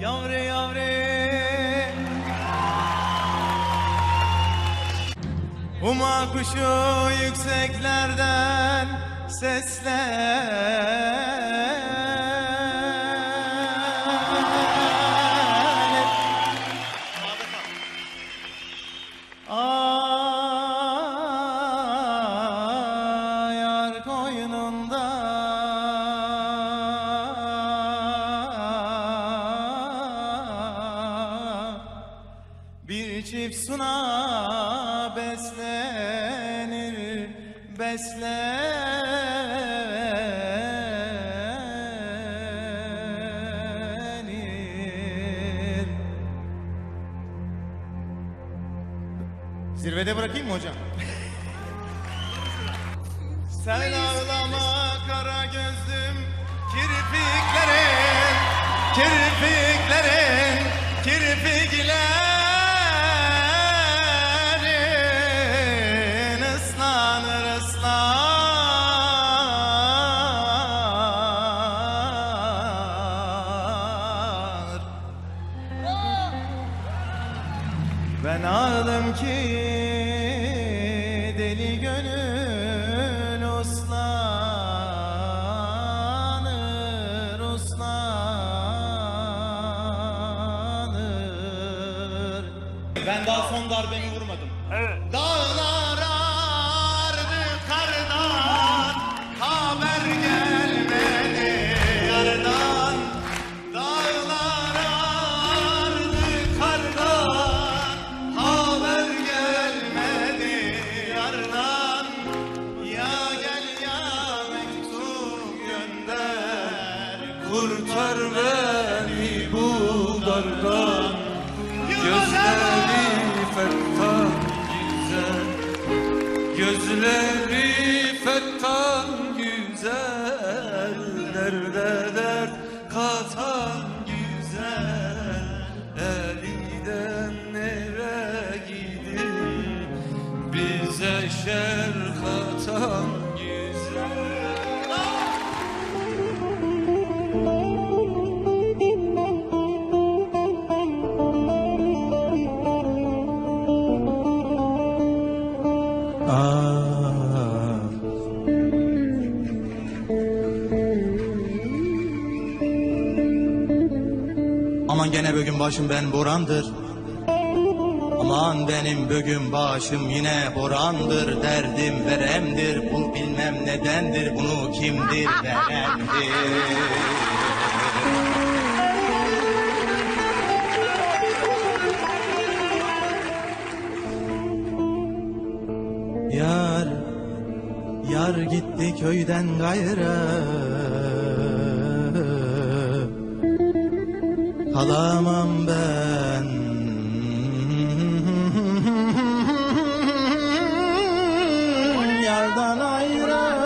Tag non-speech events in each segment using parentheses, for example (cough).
Yavru yavru Uma kuşu yükseklerden seslenir Bir çift suna beslenir beslenir. Zirvede bırakayım mı hocam? (laughs) Sen ağlama kara gözlüm kirpiklerin kirpiklerin kirpiklerin Ben daha son darbemi vurmadım. Evet. Dağlar ağardı kardan, haber gelmedi yardan. Dağlar ağardı kardan, haber gelmedi yardan. Ya gel ya mektup gönder, kurtar beni bu dardan. Gözleri fettan güzel. Gözleri fettan güzel. Derde dert katan güzel. Eliden nere gidin Bize şer katan başım ben borandır. Aman benim bugün başım yine borandır. Derdim veremdir. Bu bilmem nedendir. Bunu kimdir verendir. Yar, yar gitti köyden gayrı. Kalamam ben. Yardan ayrı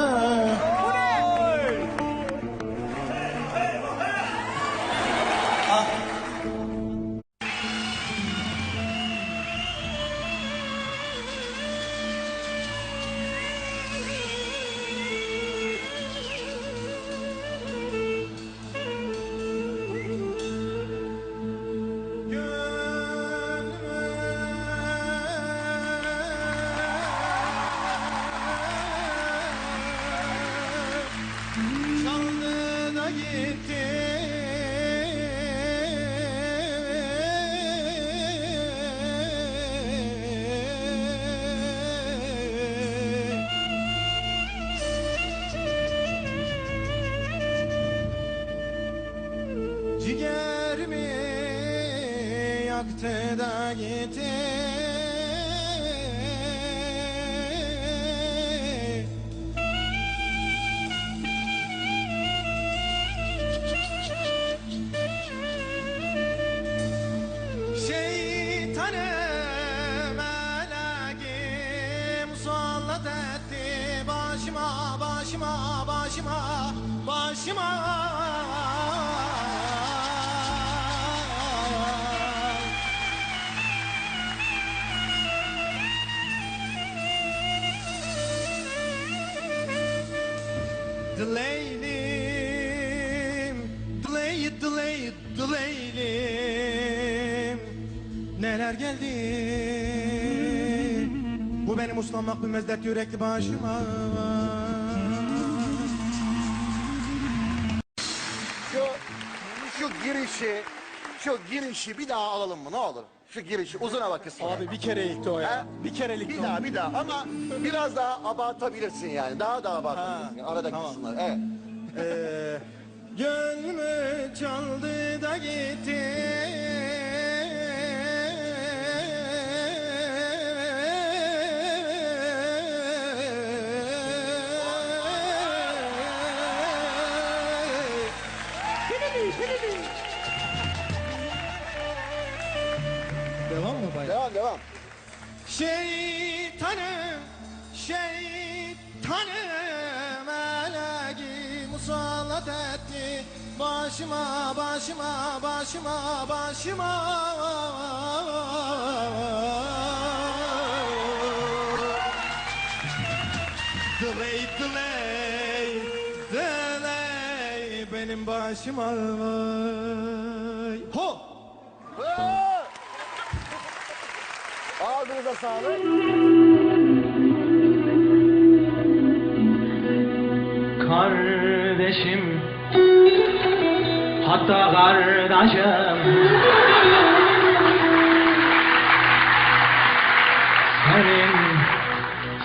yaktı da gitti. Şeytanı melekim musallat etti. Başıma başıma başıma başıma Dileydim Delay, delay, delaylim Neler geldi? Bu benim uslanmak bilmez dert yürekli başıma. Şu, şu girişi, şu girişi bir daha alalım mı? Ne olur? Şu girişi uzun hava kısmı. Abi bir kerelikti o Ha? ya Bir kerelikti Bir o daha bir daha ama biraz daha abartabilirsin yani. Daha da abartabilirsin. Ha, Aradaki tamam. kısımlar. Evet. Ee, Gönlümü çaldı da gitti Devam bay? Devam devam. Şeytanım, şeytanım Meleki musallat etti Başıma, başıma, başıma, başıma Delay, delay, delay Benim başıma Sağlık. Kardeşim Hatta kardeşim Senin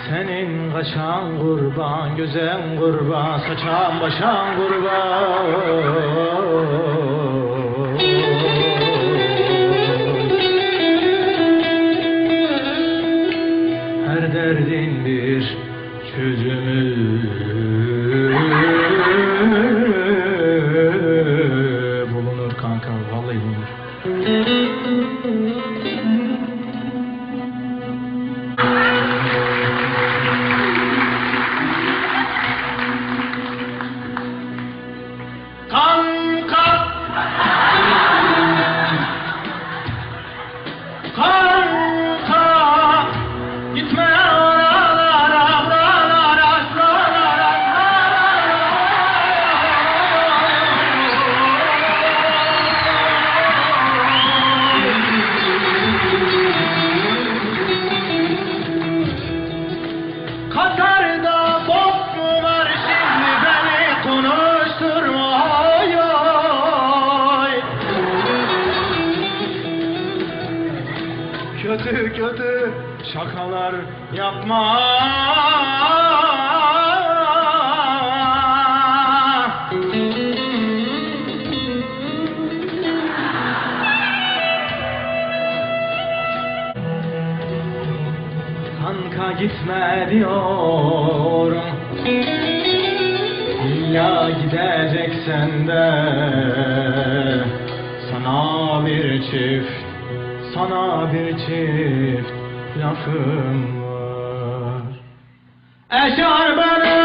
Senin kaçan kurban Güzel kurban Saçan başan kurban her derdin bir çözümü Kötü kötü şakalar yapma Kanka gitme diyorum. İlla gideceksen de Sana bir çift Sana bir çift lafım var. Eşarbını